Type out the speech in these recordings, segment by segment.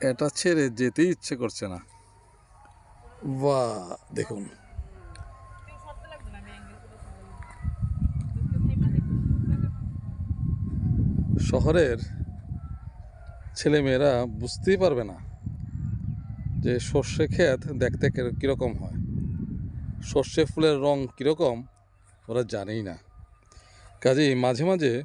এটা ছেড়ে যেতেই ইচ্ছে করছে না। বাহ দেখুন। শহরের ছেলেমেয়েরা বুঝতেই পারবে না যে সর্ষে ক্ষেত দেখতে কির- কীরকম হয়। সর্ষে ফুলের রং কীরকম ওরা জানেই না। কাজেই মাঝে মাঝে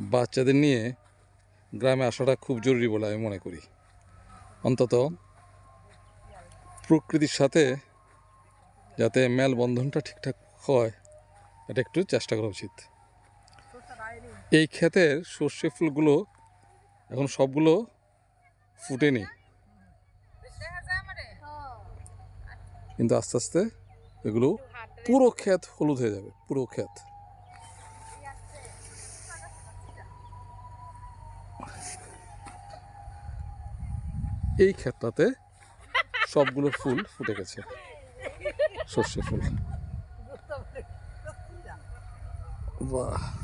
বাচ্চাদের নিয়ে গ্রামে আসাটা খুব জরুরি বলে আমি মনে করি। অন্তত প্রকৃতির সাথে যাতে মেলবন্ধনটা ঠিকঠাক হয়, এটা একটু চেষ্টা করা উচিত। এই ক্ষেতের সর্ষে ফুলগুলো এখন সবগুলো ফুটেনি কিন্তু আস্তে আস্তে এগুলো পুরো ক্ষেত হলুদ হয়ে যাবে, পুরো ক্ষেত। এই ক্ষেতটাতে সবগুলো ফুল ফুটে গেছে। সর্ষে ফুল। বাহ।